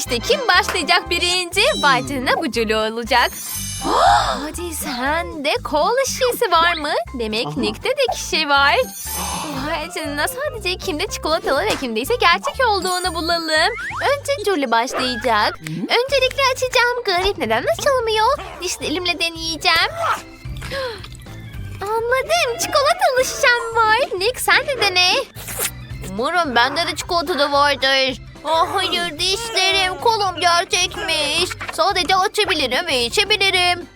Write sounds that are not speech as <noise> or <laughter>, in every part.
İşte kim başlayacak birinci? Bu Julie olacak. <gasps> Hadi sen de kola şişesi var mı? Demek Nick'te de kişi var. Vay canına sadece kimde çikolatalı ve kimde ise gerçek olduğunu bulalım. Önce Julie başlayacak. Öncelikle açacağım. Garip neden açılmıyor? Dişlerimle deneyeceğim. <gasps> Anladım. Çikolatalı şişem var. Nick sen de dene. Umarım bende de çikolata da vardır. Ah hayır dişlerim kolum gerçekmiş. Sadece açabilirim ve içebilirim.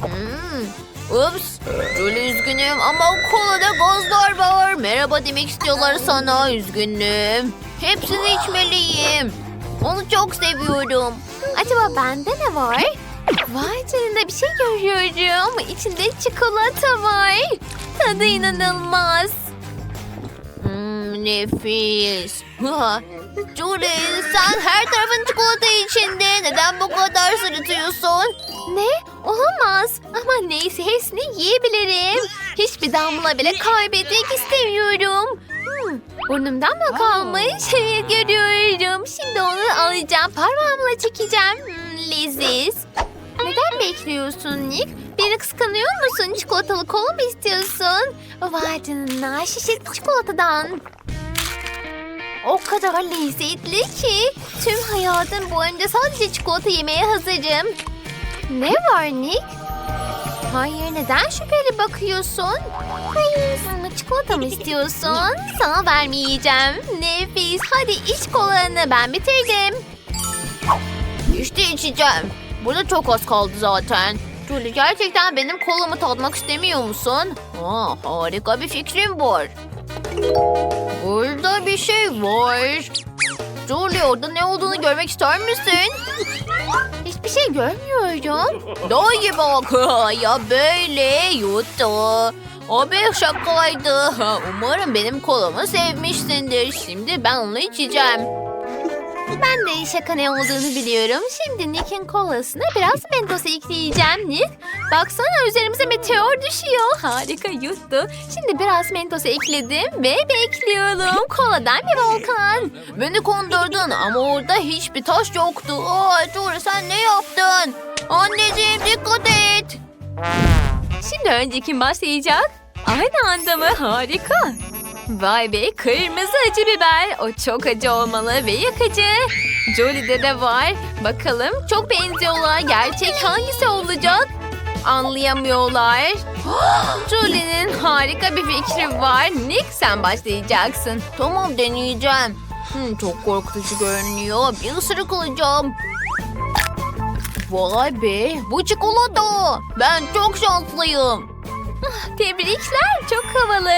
Hmm. Ups. Julie üzgünüm ama kolada gazlar var. Merhaba demek istiyorlar sana. Üzgünüm. Hepsini içmeliyim. Onu çok seviyorum. Acaba bende ne var? Vay canına bir şey görüyorum. İçinde çikolata var. Tadı inanılmaz. Hmm, nefis. Julie sen her tarafın çikolata içinde. Neden bu kadar sırıtıyorsun? Ne? Olamaz. Ama neyse hepsini yiyebilirim. Hiçbir damla bile kaybetmek istemiyorum. Hmm, burnumdan mı kalmış? <laughs> Görüyorum. Şimdi onu alacağım. Parmağımla çekeceğim. Hmm, leziz. Neden bekliyorsun Nick? Beni kıskanıyor musun? Çikolatalı kola mı istiyorsun? Vay canına çikolatadan. O kadar lezzetli ki tüm hayatım boyunca sadece çikolata yemeye hazırım. Ne var Nick? Hayır neden şüpheli bakıyorsun? Hayır sana çikolata mı istiyorsun? <laughs> Sana vermeyeceğim. Nefis hadi iç kolanı ben bitirdim. İşte içeceğim. Burada çok az kaldı zaten. Julie gerçekten benim kolamı tadmak istemiyor musun? Aa, harika bir fikrim var. Bir şey var. Julie orada ne olduğunu görmek ister misin? Hiçbir şey görmüyorum. Daha iyi bak. <laughs> ya böyle yuttu. O bir şakaydı. <laughs> Umarım benim kolamı sevmişsindir. Şimdi ben onu içeceğim. Ben de şaka ne olduğunu biliyorum. Şimdi Nick'in kolasına biraz mentos ekleyeceğim Nick. Baksana üzerimize meteor düşüyor. Harika yuttu. Şimdi biraz mentos ekledim ve bekliyorum. Koladan bir volkan. Beni kondurdun ama orada hiçbir taş yoktu. Aa, Dur sen ne yaptın? Anneciğim dikkat et. Şimdi önce kim başlayacak? Aynı anda mı? Harika. Vay be kırmızı acı biber. O çok acı olmalı ve yakıcı. Jolie'de de var. Bakalım çok benziyorlar. Gerçek hangisi olacak? Anlayamıyorlar. <gasps> Jolie'nin harika bir fikri var. Nick sen başlayacaksın. Tamam deneyeceğim. Hmm, çok korkutucu görünüyor. Bir ısırık alacağım. Vay be bu çikolata. Ben çok şanslıyım. <sighs> Tebrikler çok havalı.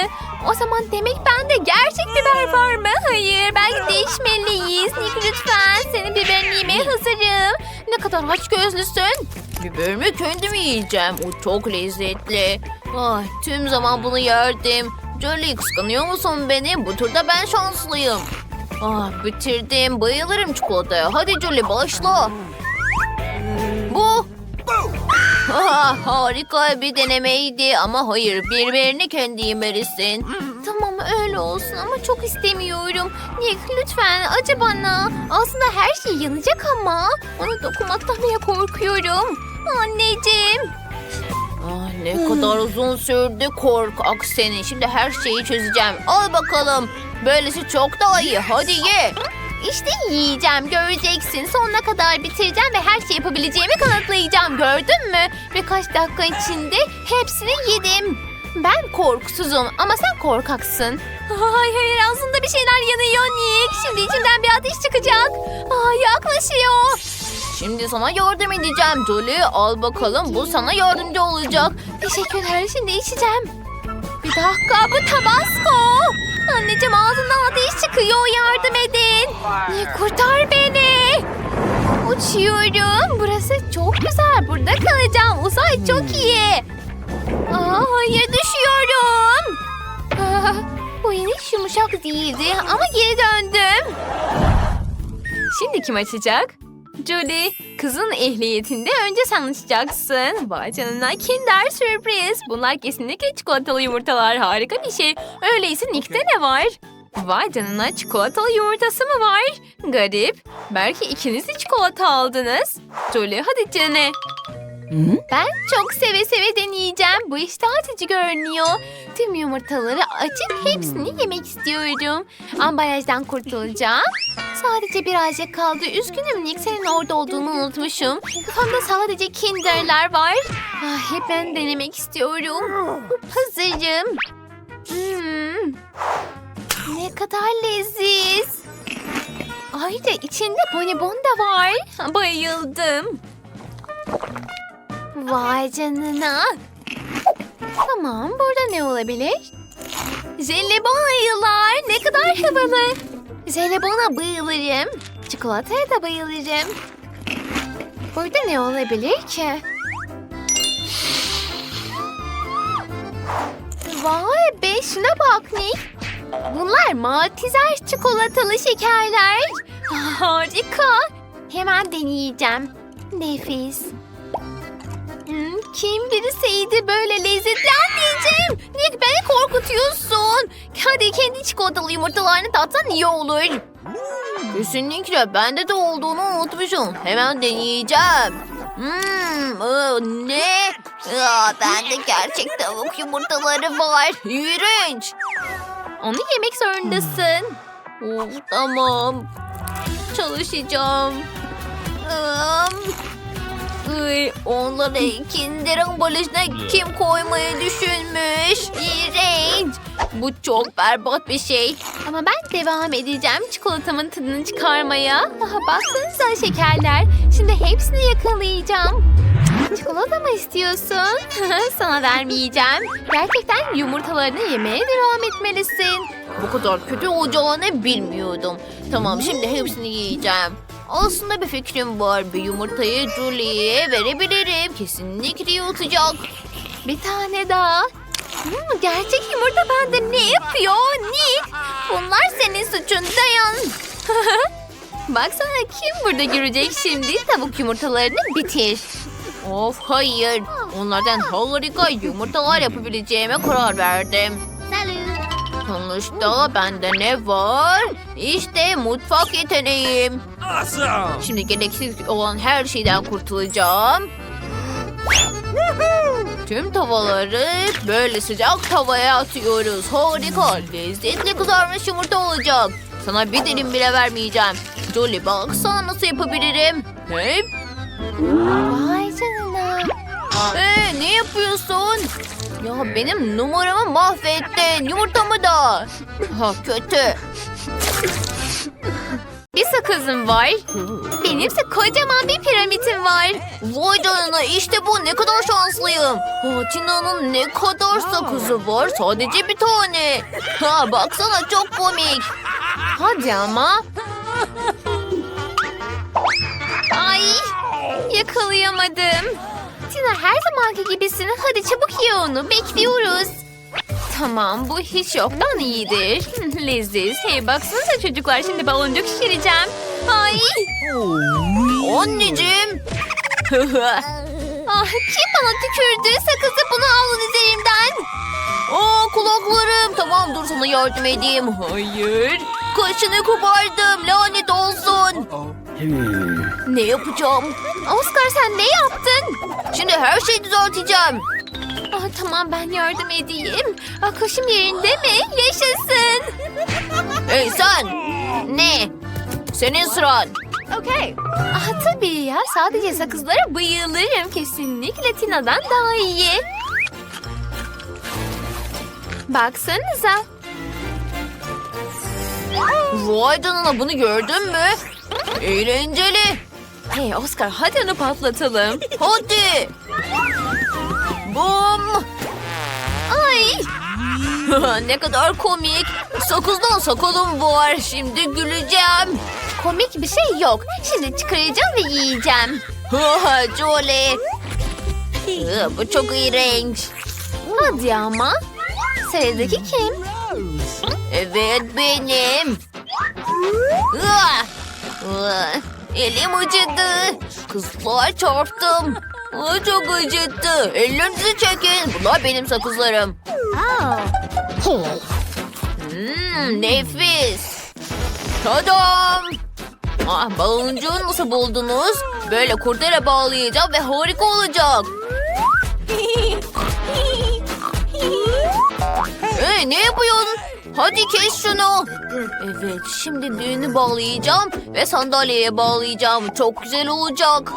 O zaman demek bende gerçek biber var mı? Hayır belki değişmeliyiz. Nick lütfen senin biberini yemeye hazırım. Ne kadar aç gözlüsün. Biberimi kendim yiyeceğim. O çok lezzetli. Ay, tüm zaman bunu yerdim. Jolie kıskanıyor musun beni? Bu turda ben şanslıyım. Ah, bitirdim. Bayılırım çikolataya. Hadi Jolie başla. Ah, harika bir denemeydi ama hayır birbirini kendi yemelisin. Tamam öyle olsun ama çok istemiyorum. Nick lütfen acı bana. Aslında her şey yanacak ama. Onu dokunmaktan bile korkuyorum. Anneciğim. Ah, ne kadar uzun sürdü korkak seni. Şimdi her şeyi çözeceğim. Al bakalım. Böylesi çok daha iyi. Hadi ye. İşte yiyeceğim göreceksin. Sonuna kadar bitireceğim ve her şey yapabileceğimi kanıtlayacağım. Gördün mü? Birkaç dakika içinde hepsini yedim. Ben korkusuzum ama sen korkaksın. Hayır hayır ağzında bir şeyler yanıyor Nick. Şimdi içimden bir ateş çıkacak. Aa, yaklaşıyor. Şimdi sana yardım edeceğim Jolie. Al bakalım bu sana yardımcı olacak. Teşekkürler şimdi içeceğim. Bir dakika bu tabasco. Anneciğim ağzından ateş çıkıyor yardım edin. Niye kurtar beni? Uçuyorum. Burası çok güzel. Burada kalacağım. Uzay çok iyi. Aa, hayır düşüyorum. Aa, <laughs> bu iniş yumuşak değildi ama geri döndüm. Şimdi kim açacak? Julie, kızın ehliyetinde önce sen açacaksın. Vay canına kinder sürpriz. Bunlar kesinlikle çikolatalı yumurtalar. Harika bir şey. Öyleyse Nick'te ne var? Vay canına çikolatalı yumurtası mı var? Garip. Belki ikiniz de çikolata aldınız. Jolie hadi dene. Ben çok seve seve deneyeceğim. Bu iştah açıcı görünüyor. Tüm yumurtaları açıp hepsini yemek istiyorum. Ambalajdan kurtulacağım. Sadece birazcık kaldı. Üzgünüm Nick senin orada olduğunu unutmuşum. Kafamda sadece kinderler var. Ah, hep ben denemek istiyorum. Hazırım. Hmm. Ne kadar leziz. Ayrıca içinde bonibon da var. Bayıldım. Vay canına. Tamam burada ne olabilir? Jelibon ayılar ne kadar havalı. Jelibona bayılırım. Çikolataya da bayılırım. Burada ne olabilir ki? Vay be şuna bak Nick. Bunlar Malteser çikolatalı şekerler. <laughs> Harika. Hemen deneyeceğim. Nefis. Kim birisiydi böyle lezzetlenmeyeceğim. Nick beni korkutuyorsun. Hadi kendi çikolatalı yumurtalarını tatsan iyi olur. Kesinlikle bende de olduğunu unutmuşum. Hemen deneyeceğim. Hmm, ıı, ne? Aa, bende gerçek tavuk yumurtaları var. İğrenç. Onu yemek zorundasın. Of, tamam. Çalışacağım. Im, Iy, onları kinder ambalajına kim koymayı düşünmüş? İğrenç. Bu çok berbat bir şey. Ama ben devam edeceğim çikolatamın tadını çıkarmaya. Aha, baksanıza şekerler. Şimdi hepsini yakalayacağım. Çikolata mı istiyorsun? <laughs> Sana vermeyeceğim. Gerçekten yumurtalarını yemeye devam etmelisin. Bu kadar kötü olacağını bilmiyordum. Tamam şimdi hepsini yiyeceğim. Aslında bir fikrim var. Bir yumurtayı Julie'ye verebilirim. Kesinlikle yutacak. Bir tane daha. Hmm, gerçek yumurta bende ne yapıyor? Nick? Bunlar senin suçun dayan. <laughs> Baksana kim burada görecek şimdi tavuk yumurtalarını bitir. Of hayır. Onlardan harika yumurtalar yapabileceğime karar verdim. Sonuçta bende ne var? İşte mutfak yeteneğim. Awesome! Şimdi gereksiz olan her şeyden kurtulacağım. Tüm tavaları böyle sıcak tavaya atıyoruz. Harika, lezzetli kızarmış yumurta olacak. Sana bir dilim bile vermeyeceğim. Jolie baksana nasıl yapabilirim. Hep. Vay canına. Ee, ne yapıyorsun? Ya benim numaramı mahvettin. Yumurtamı da. Ha kötü. Bir sakızım var. Benimse kocaman bir piramitim var. Vay canına işte bu ne kadar şanslıyım. Ha, Tina'nın ne kadar sakızı var sadece bir tane. Ha baksana çok komik. Hadi ama. Ay yakalayamadım. Tina her zamanki gibisin. Hadi çabuk ye onu. Bekliyoruz. Tamam bu hiç yoktan iyidir. Leziz. Hey baksanıza çocuklar şimdi baloncuk şişireceğim. Ay. Anneciğim. <laughs> ah, kim bana tükürdü? Sakızı bunu alın üzerimden. Aa kulaklarım. Tamam dur sana yardım edeyim. Hayır. Kaşını kopardım. Lanet olsun. Ne yapacağım? Oscar sen ne yaptın? Şimdi her şeyi düzelteceğim. Tamam ben yardım edeyim. Kaşım yerinde mi? Yaşasın. Hey sen! Ne? Senin sıran. Okay. Ah, tabii ya sadece sakızlara bayılırım. Kesinlikle Tina'dan daha iyi. Baksanıza. Vay canına bunu gördün mü? Eğlenceli. Hey Oscar hadi onu patlatalım. Hadi. Bum. Ay. <laughs> ne kadar komik. Sakızdan sakalım var. Şimdi güleceğim. Komik bir şey yok. Şimdi çıkaracağım ve yiyeceğim. Jolie. Iı, Bu çok iğrenç. Hadi ama. Sıradaki kim? Evet benim. Ah! Ah! Elim acıdı. Kızlar çarptım. Ah, Çok acıttı. Ellerinizi çekin. Bunlar benim sakızlarım. Hmm, nefis. Tadam. Ah, baloncuğu nasıl buldunuz? Böyle kurdele bağlayacağım ve harika olacak. Hey, ne yapıyorsun? Hadi kes şunu. Evet, şimdi düğünü bağlayacağım ve sandalyeye bağlayacağım. Çok güzel olacak.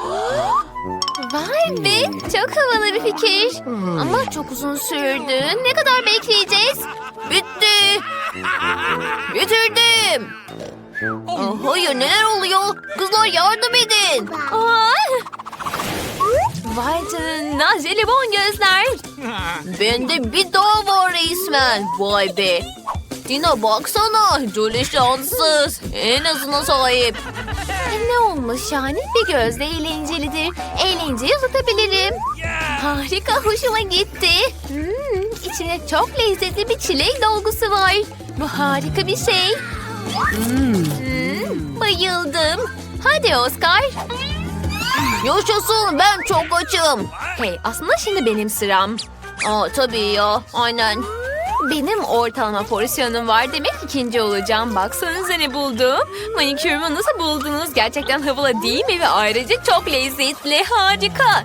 Vay be, çok havalı bir fikir. Ama çok uzun sürdü. Ne kadar bekleyeceğiz? Bitti. Bitirdim. Aa, hayır, neler oluyor? Kızlar yardım edin. Aa! Vay canına, jelibon gözler. Bende bir daha var resmen. Vay be. Tina baksana. Julie şanssız. En azına sahip. E, Ne olmuş yani? Bir gözle eğlencelidir. Eğlenceyi uzatabilirim. Harika, hoşuma gitti. Hmm, içine çok lezzetli bir çilek dolgusu var. Bu harika bir şey. Hmm, bayıldım. Hadi Oscar. Yaşasın ben çok açım. Hey aslında şimdi benim sıram. Aa tabii ya aynen. Benim ortalama porsiyonum var demek ikinci olacağım. Baksanıza ne buldum. Manikürümü nasıl buldunuz? Gerçekten havalı değil mi? Ve ayrıca çok lezzetli. Harika.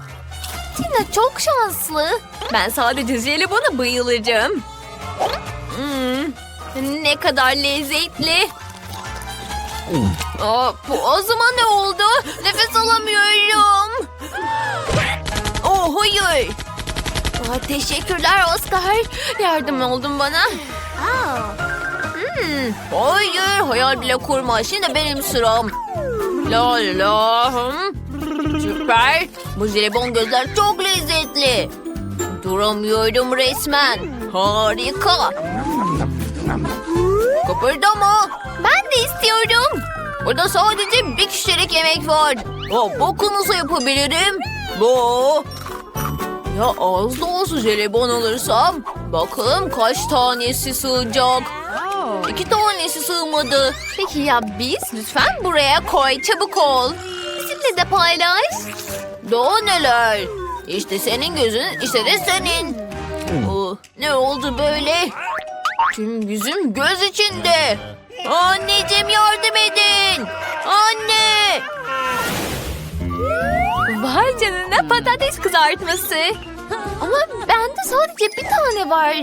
Tina çok şanslı. Ben sadece jelibona bayılacağım. Hmm, ne kadar lezzetli. Aa, bu zaman ne oldu? Nefes alamıyorum. Oh hayır. Aa, teşekkürler Oscar. Yardım oldun bana. Hmm, hayır hayal bile kurma. Şimdi benim sıram. La la. hmm. Süper. Bu jelibon gözler çok lezzetli. Duramıyorum resmen. Harika. Kıpırdama. Ben de istiyorum. Burada sadece bir kişilik yemek var. Aa, nasıl yapabilirim? Bu. Ya az da olsa jelibon alırsam. Bakalım kaç tanesi sığacak. İki tanesi sığmadı. Peki ya biz? Lütfen buraya koy. Çabuk ol. Bizimle de paylaş. Daha neler? İşte senin gözün, işte de senin. Oh, ne oldu böyle? Tüm yüzüm göz içinde. Anneciğim yardım edin. Anne. Vay canına patates kızartması. Ama bende sadece bir tane var.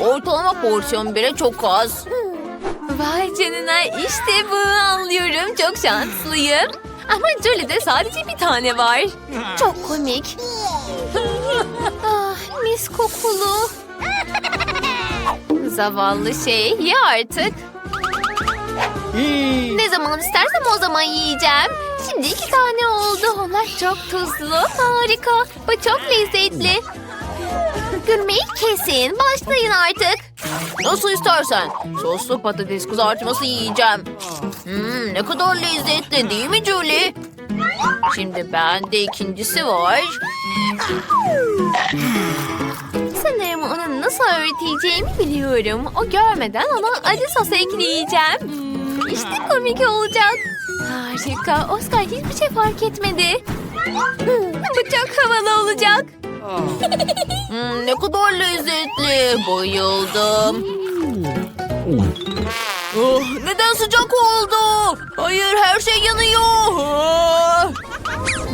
Ortalama porsiyon bile çok az. Vay canına işte bu anlıyorum. Çok şanslıyım. Ama Jolie'de sadece bir tane var. Çok komik. ah, mis kokulu. Zavallı şey ye artık. Ne zaman istersem o zaman yiyeceğim. Şimdi iki tane oldu. Onlar çok tuzlu. Harika. Bu çok lezzetli. Gülmeyi kesin. Başlayın artık. Nasıl istersen. Soslu patates kızartması yiyeceğim. Hmm, ne kadar lezzetli değil mi Julie? Şimdi bende ikincisi var. Sanırım onu nasıl öğreteceğimi biliyorum. O görmeden ona acı sos ekleyeceğim. İşte komik olacak. Harika. Oscar hiçbir şey fark etmedi. Bu çok havalı olacak. Hmm, ne kadar lezzetli. Bayıldım. Oh, neden sıcak oldu? Hayır her şey yanıyor.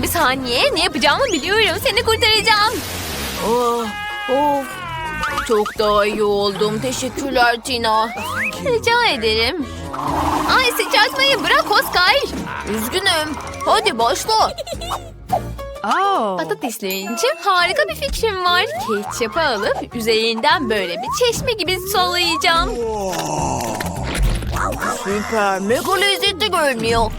Bir saniye ne yapacağımı biliyorum. Seni kurtaracağım. Oh, of. Çok daha iyi oldum. Teşekkürler Tina. Rica ederim. Ay sıçratmayı bırak Oscar. Üzgünüm. Hadi başla. İçin harika bir fikrim var. Ketçapı alıp üzerinden böyle bir çeşme gibi sulayacağım. Süper. Mega lezzetli görünüyor.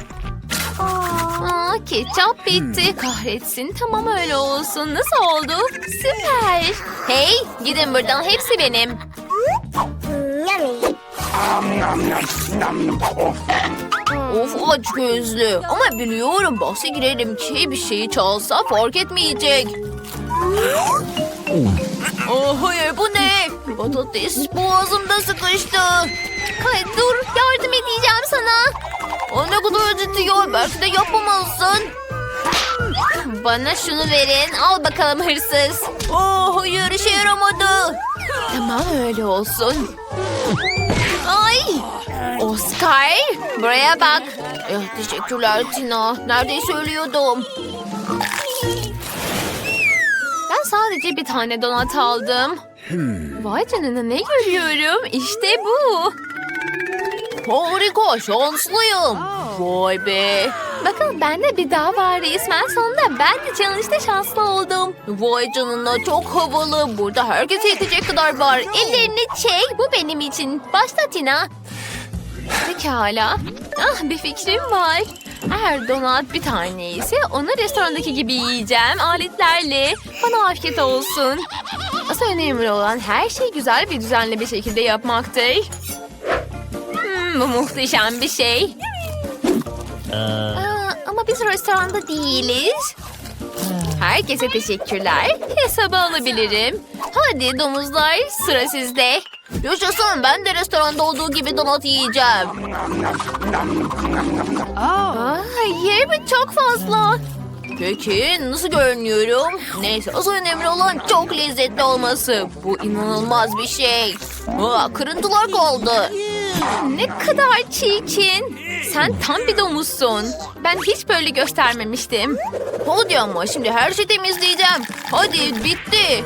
Aa, ketçap bitti. Kahretsin. Tamam öyle olsun. Nasıl oldu? Süper. Hey gidin buradan. Hepsi benim. Of aç gözlü. Ama biliyorum bahse girerim ki bir şeyi çalsa fark etmeyecek. Oh, hayır bu ne? Patates boğazımda sıkıştı. Kay dur yardım edeceğim sana. O ne kadar acıtıyor. Belki de yapamazsın. Bana şunu verin. Al bakalım hırsız. Oh hayır işe yaramadı. Tamam öyle olsun. Ay! Oscar buraya bak. Eh, teşekkürler Tina. Neredeyse ölüyordum. Ben sadece bir tane donat aldım. Vay canına ne görüyorum? İşte bu. Harika, şanslıyım. Vay be. Bakın bende bir daha var resmen. Sonunda ben de challenge'da şanslı oldum. Vay canına çok havalı. Burada herkese yetecek kadar var. Ellerini çek. Bu benim için. Başla Tina. Pekala. Ah bir fikrim var. Eğer donat bir tane ise onu restorandaki gibi yiyeceğim aletlerle. Bana afiyet olsun. Asıl önemli olan her şeyi güzel ve düzenli bir şekilde yapmaktır. Bu muhteşem bir şey. Aa, ama biz restoranda değiliz. Herkese teşekkürler. Hesabı alabilirim. Hadi domuzlar sıra sizde. Yaşasın ben de restoranda olduğu gibi donat yiyeceğim. Aa, hayır bu çok fazla. Peki nasıl görünüyorum? Neyse asıl önemli olan çok lezzetli olması. Bu inanılmaz bir şey. Aa, kırıntılar kaldı. Ne kadar çirkin. Sen tam bir domuzsun. Ben hiç böyle göstermemiştim. Hadi ama şimdi her şeyi temizleyeceğim. Hadi bitti.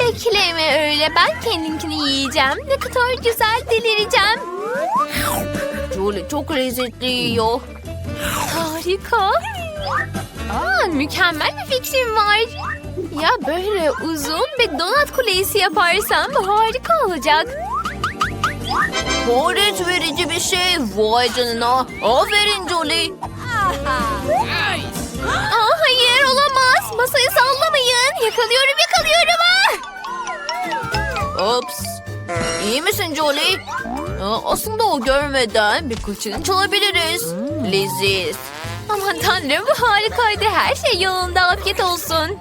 Bekleme öyle. Ben kendinkini yiyeceğim. Ne kadar güzel delireceğim. Julie çok lezzetli yiyor. Harika. Aa, mükemmel bir fikrim var. Ya böyle uzun bir donat kulesi yaparsam harika olacak. Hayret verici bir şey. Vay canına. Aferin Jolie. Aa, hayır olamaz. Masayı sallamayın. Yakalıyorum yakalıyorum. Ah! İyi misin Jolie? Aa, aslında o görmeden birkaçını çalabiliriz. Leziz. Aman tanrım bu harikaydı. Her şey yolunda afiyet olsun.